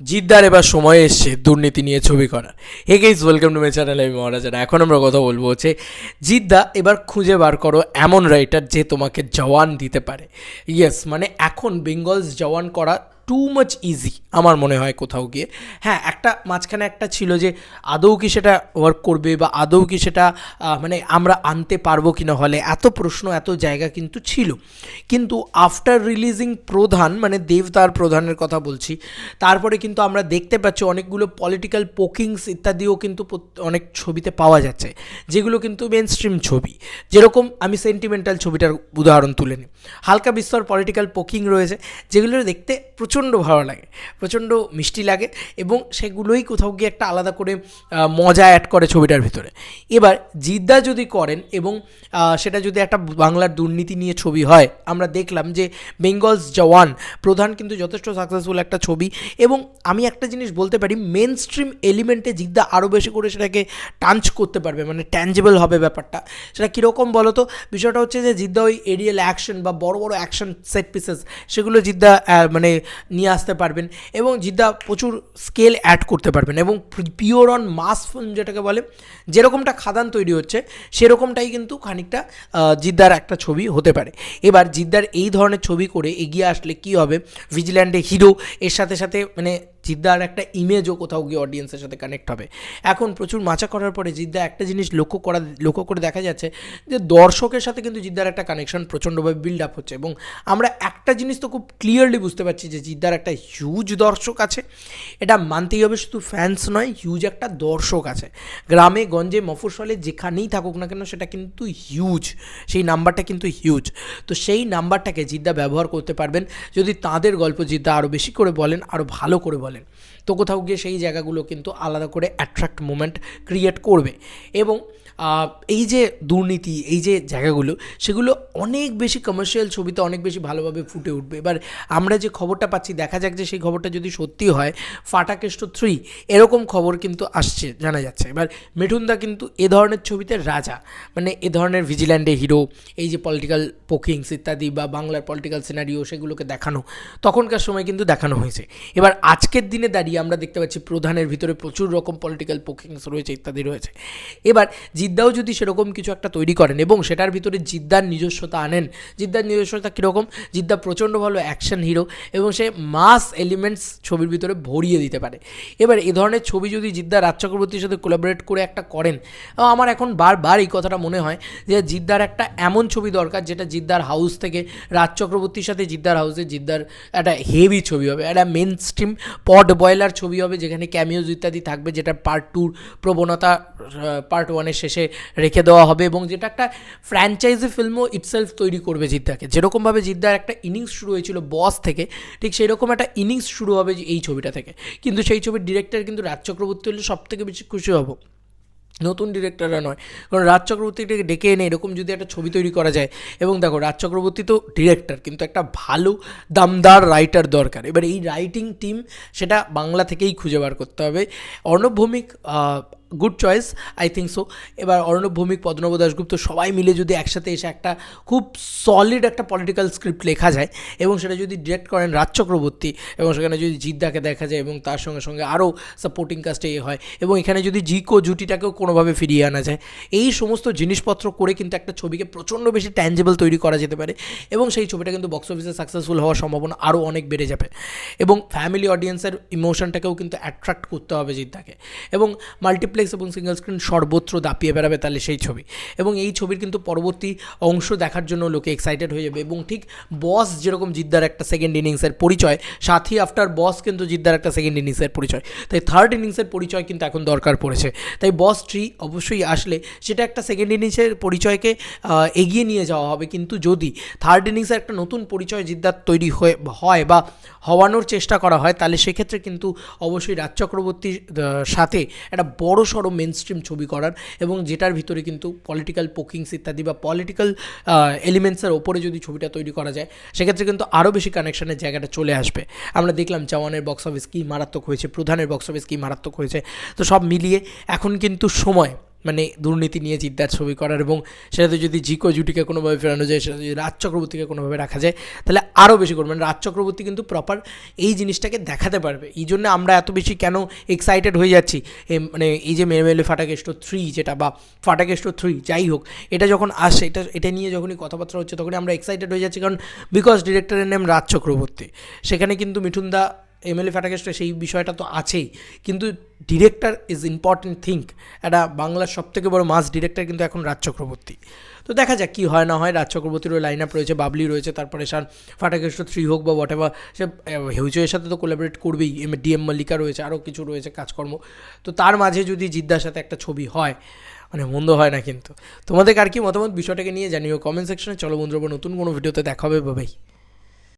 জিদ্দার এবার সময় এসছে দুর্নীতি নিয়ে ছবি করার। Hey guys welcome to my channel আমি মহারাজারা এখন আমরা কথা বলব হচ্ছে, জিদ্দা, এবার খুঁজে বার করো এমন রাইটার যে তোমাকে জওয়ান দিতে পারে। ইয়েস মানে এখন বেঙ্গলস জওয়ান করা টু মাচ ইজি আমার মনে হয় কোথাও গিয়ে। হ্যাঁ একটা, মাঝখানে একটা ছিল যে, আদৌ কি সেটা ওয়ার্ক করবে বা আদৌ কি সেটা মানে আমরা আনতে পারব কি না হলে, এত প্রশ্ন, এত জায়গা কিন্তু ছিল। কিন্তু আফটার রিলিজিং প্রধান মানে দেবতার প্রধানের কথা বলছি, তারপরে কিন্তু আমরা দেখতে পাচ্ছি অনেকগুলো পলিটিক্যাল পোকিংস ইত্যাদিও কিন্তু অনেক ছবিতে পাওয়া যাচ্ছে, যেগুলো কিন্তু মেন স্ট্রিম ছবি। যেরকম আমি সেন্টিমেন্টাল ছবিটার উদাহরণ তুলে নিই। হালকা বিস্তর পলিটিক্যাল পোকিং রয়েছে, যেগুলো দেখতে প্রচণ্ড ভালো লাগে, প্রচণ্ড মিষ্টি লাগে এবং সেগুলোই কোথাও গিয়ে একটা আলাদা করে মজা অ্যাড করে ছবিটার ভিতরে। এবার জিদ্দা যদি করেন এবং সেটা যদি একটা বাংলার দুর্নীতি নিয়ে ছবি হয়, আমরা দেখলাম যে বেঙ্গলস জওয়ান প্রধান কিন্তু যথেষ্ট সাকসেসফুল একটা ছবি এবং আমি একটা জিনিস বলতে পারি মেন স্ট্রিম এলিমেন্টে জিদ্দা আরও বেশি করে সেটাকে টাঞ্চ করতে পারবে মানে ট্যাঞ্জেবল হবে ব্যাপারটা। সেটা কীরকম বলো তো বিষয়টা হচ্ছে যে জিদ্দা ওই এরিয়াল অ্যাকশন বা বড় বড় অ্যাকশন সেট পিসেস সেগুলো জিদ্দা মানে নিয়ে আসতে পারবেন এবং জিদ্দা প্রচুর স্কেল অ্যাড করতে পারবেন এবং পিওর অন মাস ফিল্ম যেটাকে বলে, যেরকমটা খাদান তৈরি হচ্ছে, সেরকমটাই কিন্তু খানিকটা জিদ্দার একটা ছবি হতে পারে। এবার জিদ্দার এই ধরনের ছবি করে এগিয়ে আসলে কি হবে? ভিজিল্যান্ডে হিরো এর সাথে সাথে মানে জিদ্দার একটা ইমেজও কোথাও গিয়ে অডিয়েন্সের সাথে কানেক্ট হবে। এখন প্রচুর মাচা করার পরে জিদ্দা একটা জিনিস লক্ষ্য করা, লক্ষ্য করে দেখা যাচ্ছে যে দর্শকের সাথে কিন্তু জিদ্দার একটা কানেকশন প্রচণ্ডভাবে বিল্ড আপ হচ্ছে এবং আমরা একটা জিনিস তো খুব ক্লিয়ারলি বুঝতে পারছি যে জিদ্দার একটা হিউজ দর্শক আছে। এটা মানতেই হবে শুধু ফ্যান্স নয় হিউজ একটা দর্শক আছে। গ্রামে, গঞ্জে, মফস্বলে যেখানেই থাকুক না কেন সেটা কিন্তু হিউজ সেই নাম্বারটা কিন্তু হিউজ তো সেই নাম্বারটাকে জিদ্দা ব্যবহার করতে পারবেন। যদি তাদের গল্প জিদ্দা আরও বেশি করে বলেন আরও ভালো করে বলেন। তো কোথাও গিয়ে সেই জায়গাগুলো কিন্তু আলাদা করে অ্যাট্রাক্ট মুমেন্ট ক্রিয়েট করবে। এবং এই যে দুর্নীতি, এই যে জায়গাগুলো, সেগুলো অনেক বেশি কমার্শিয়াল ছবিতে অনেক বেশি ভালোভাবে ফুটে উঠবে। এবার আমরা যে খবরটা পাচ্ছি, দেখা যাক যে সেই খবরটা যদি সত্যি হয়, ফাটাকেষ্ট থ্রি এরকম খবর কিন্তু আসছে, জানা যাচ্ছে। এবার মিঠুনদা কিন্তু এ ধরনের ছবিতে রাজা মানে এ ধরনের ভিজিল্যান্ডে হিরো এই যে পলিটিক্যাল পোকিংস ইত্যাদি বা বাংলার পলিটিক্যাল সিনারিও সেগুলোকে দেখানো, তখনকার সময় কিন্তু দেখানো হয়েছে। এবার আজকের দিনে দাঁড়িয়ে আমরা দেখতে পাচ্ছি, প্রধানের ভিতরে প্রচুর রকম পলিটিক্যাল পোকিংস রয়েছে, ইত্যাদি রয়েছে। এবার জিদ্দাও যদি সেরকম কিছু একটা তৈরি করেন এবং সেটার ভিতরে জিদ্দার নিজস্বতা আনেন, জিদ্দার নিজস্বতা কীরকম? জিদ্দা প্রচণ্ড ভালো অ্যাকশন হিরো এবং সে মাস এলিমেন্টস ছবির ভিতরে ভরিয়ে দিতে পারে। এবার এ ধরনের ছবি যদি জিদ্দা রাজ চক্রবর্তীর সাথে কোলাবোরেট করে একটা করেন আমার এখন বারবার এই কথাটা মনে হয় যে জিদ্দার একটা এমন ছবি দরকার যেটা জিদ্দার হাউস থেকে রাজ চক্রবর্তীর সাথে জিদ্দার হাউসে জিদ্দার একটা হেভি ছবি হবে, একটা মেন স্ট্রিম পট বয়লার ছবি হবে যেখানে ক্যামিওজ ইত্যাদি থাকবে, যেটা পার্ট টুর প্রবণতা পার্ট ওয়ানের শেষে রেখে দেওয়া হবে এবং যেটা একটা ফ্র্যাঞ্চাইজি ফিল্মও ইটসেলফ তৈরি করবে জিদ্দাকে। যেরকমভাবে জিদ্দার একটা ইনিংস শুরু হয়েছিল বস থেকে, ঠিক সেই রকম একটা ইনিংস শুরু হবে এই ছবিটা থেকে। কিন্তু সেই ছবির ডিরেক্টর কিন্তু রাজ চক্রবর্তী হলে সব থেকে বেশি খুশি হব। নতুন ডিরেক্টররা নয়, কারণ রাজ চক্রবর্তীটাকে ডেকে এনে এরকম যদি একটা ছবি তৈরি করা যায়, এবং দেখো রাজ চক্রবর্তী তো ডিরেক্টর কিন্তু একটা ভালো দামদার রাইটার দরকার। এবার এই রাইটিং টিম সেটা বাংলা থেকেই খুঁজে বার করতে হবে। Arnab Bhowmik good choice I think so এবার অর্ণব ভৌমিক পদ্মনব দাশগুপ্ত সবাই মিলে যদি একসাথে এসে একটা খুব সলিড একটা পলিটিক্যাল স্ক্রিপ্ট লেখা যায় এবং সেটা যদি ডিরেক্ট করেন রাজ চক্রবর্তী এবং সেখানে যদি জিদ্দাকে দেখা যায় এবং তার সঙ্গে সঙ্গে আরও সাপোর্টিং কাস্টে এ হয় এবং এখানে যদি জিকো জুটিটাকেও কোনোভাবে ফিরিয়ে আনা যায়, এই সমস্ত জিনিসপত্র করে কিন্তু একটা ছবিকে প্রচণ্ড বেশি ট্যাঞ্জেবল তৈরি করা যেতে পারে এবং সেই ছবিটা কিন্তু বক্স অফিসে সাকসেসফুল হওয়ার সম্ভাবনা আরও অনেক বেড়ে যাবে এবং ফ্যামিলি অডিয়েন্সের ইমোশনটাকেও কিন্তু অ্যাট্রাক্ট করতে হবে জিদ্দাকে এবং মাল্টিপ্লেক্স এবং সিঙ্গেল স্ক্রিন সর্বত্র দাপিয়ে বেড়াবে তাহলে সেই ছবি। এবং এই ছবির কিন্তু পরবর্তী অংশ দেখার জন্য লোকে এক্সাইটেড হয়ে যাবে। এবং ঠিক বস যেরকম জিদ্দার একটা সেকেন্ড ইনিংসের পরিচয়, সাথী আফটার বস কিন্তু জিদ্দার একটা সেকেন্ড ইনিংসের পরিচয়। তাই থার্ড ইনিংসের পরিচয় কিন্তু এখন দরকার পড়েছে। তাই বস ট্রি অবশ্যই আসলে সেটা একটা সেকেন্ড ইনিংসের পরিচয়কে এগিয়ে নিয়ে যাওয়া হবে। কিন্তু যদি থার্ড ইনিংসে একটা নতুন পরিচয় জিদ্দার তৈরি হয়ে, হয় বা হওয়ানোর চেষ্টা করা হয়, তাহলে সেক্ষেত্রে কিন্তু অবশ্যই রাজ চক্রবর্তীর সাথে একটা বড় সড়ো মেন স্ট্রিম ছবি করার এবং যেটার ভিতরে কিন্তু পলিটিক্যাল পোকিংস ইত্যাদি বা পলিটিক্যাল এলিমেন্টসের ওপরে যদি ছবিটা তৈরি করা যায়, সেক্ষেত্রে কিন্তু আরও বেশি কানেকশানের জায়গাটা চলে আসবে। আমরা দেখলাম জওয়ানের বক্স অফিস কী মারাত্মক হয়েছে, প্রধানের বক্স অফিস কী মারাত্মক হয়েছে। তো সব মিলিয়ে এখন কিন্তু সময় মানে দুর্নীতি নিয়ে জিদ্দার ছবি করার এবং সেটাতে যদি জিকো জুটিকে কোনোভাবে ফেরানো যায় সেটা যদি রাজ চক্রবর্তীকে কোনোভাবে রাখা যায়, তাহলে আরও বেশি করবে। মানে রাজ চক্রবর্তী কিন্তু প্রপার এই জিনিসটাকে দেখাতে পারবে। এই জন্য আমরা এত বেশি কেন এক্সাইটেড হয়ে যাচ্ছি? মানে এই যে মেরে মেলে ফাটাকেষ্ট থ্রি যেটা বা ফাটাকেষ্ট থ্রি যাই হোক, এটা যখন আসে, এটা এটা নিয়ে যখনই কথাবার্তা হচ্ছে, তখনই আমরা এক্সাইটেড হয়ে যাচ্ছি। কারণ বিকজ ডিরেক্টরের নেম রাজ চক্রবর্তী। সেখানে কিন্তু মিঠুনদা এমএলএ ফ্যাটাকেস্টে সেই বিষয়টা তো আছেই। কিন্তু ডিরেক্টর ইজ ইম্পর্টেন্ট থিঙ্ক একটা বাংলার সবথেকে বড় মাস ডিরেক্টর কিন্তু এখন রাজ চক্রবর্তী। তো দেখা যাক কী হয় না হয়, রাজ চক্রবর্তীরও লাইন আপ রয়েছে, বাবলি রয়েছে, তারপরে সার ফাটাকেষ্ট থ্রি হোক বা হোয়াট এভার সে হেউচয়ের সাথে তো কোলাবরেট করবেই, এম ডিএম মল্লিকা রয়েছে, আরও কিছু রয়েছে কাজকর্ম। তো তার মাঝে যদি জিদ্দার সাথে একটা ছবি হয় মানে মন্দ হয় না কিন্তু। তোমাদের আর কি মতামত? বিষয়টাকে নিয়ে জানিও কমেন্ট সেকশনে। চলো বন্ধুরা নতুন কোনো ভিডিওতে দেখা হবে বাবাই